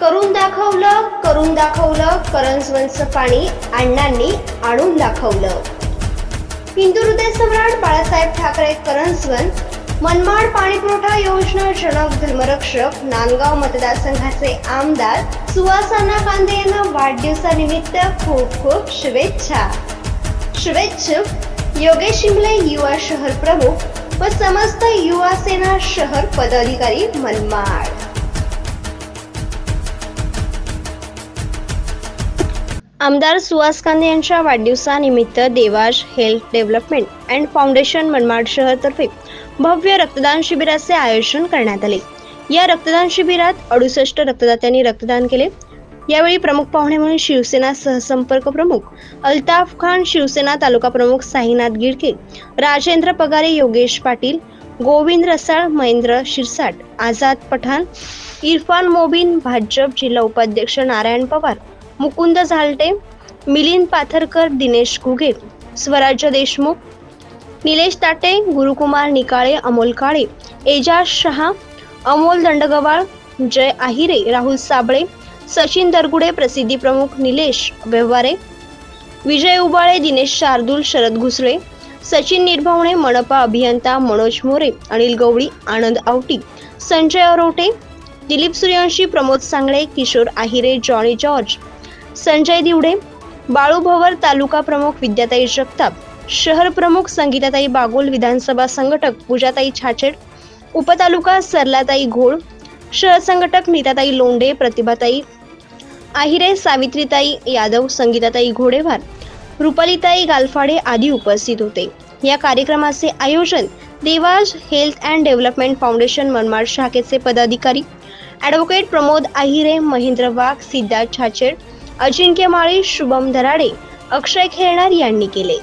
करून दाखवलं करून दाखवलं करंजवनचं पाणी अण्णांनी आणून दाखवलं. हिंदू हृदय सम्राट बाळासाहेब ठाकरे करंजवन मनमाड पाणीपुरवठा योजना जनक धर्मरक्षक नांदगाव मतदारसंघाचे आमदार सुवासना कांदे यांना वाढदिवसानिमित्त खूप खूप शुभेच्छा. शुभेच्छुक योगेश शिमले युवा शहर प्रमुख व समस्त युवा सेना शहर पदाधिकारी मनमाड. आमदार सुहास कांदे यांच्या वाढदिवसानिमित्त Devaj health development and foundation Manmad शहरतर्फे भव्य रक्तदान शिबिराचे आयोजन करण्यात आले. या रक्तदान शिबिरात अडुसष्ट रक्तदात्यांनी रक्तदान केले. यावेळी प्रमुख पाहुणे म्हणून शिवसेना सहसंपर्क प्रमुख अल्ताफ खान शिवसेना तालुका प्रमुख साईनाथ गिडके राजेंद्र पगारे योगेश पाटील गोविंद रसाळ महेंद्र शिरसाट आझाद पठाण इरफान मोबिन भाजप जिल्हा उपाध्यक्ष नारायण पवार मुकुंद झालटे मिलिंद पाथरकर दिनेश घुगे स्वराज्य देशमुख निलेश ताटे गुरुकुमार निकाळे अमोल काळे एजाज शहा अमोल दंडगवाळ जय आहिरे राहुल साबळे सचिन दरगुडे प्रसिद्धी प्रमुख निलेश व्यवहारे विजय उबाळे दिनेश शार्दूल शरद घुसळे सचिन निर्भवणे मनपा अभियंता मनोज मोरे अनिल गवळी आनंद आवटी संजय अरोटे दिलीप सूर्यवंशी प्रमोद सांगळे किशोर आहिरे जॉनी जॉर्ज संजय दिवडे बाळू भवर तालुका प्रमुख विद्याताई जगताप शहर प्रमुख संगीताताई बागुल विधानसभा संघटक पूजाताई छाछेड उपतालुका सरलाताई घोळ शहर संघटक नीताताई लोंढे प्रतिभाताई आहिरे सावित्रीताई यादव संगीताताई घोडेवार रुपालीताई गालफाडे आदी उपस्थित होते. या कार्यक्रमाचे आयोजन देवाज health and development foundation Manmad शाखेचे पदाधिकारी ॲडव्होकेट प्रमोद आहिरे महेंद्र वाघ सिद्धार्थ छाचेड अजिंक्य माळी शुभम धराडे अक्षय खेळणार यांनी केले.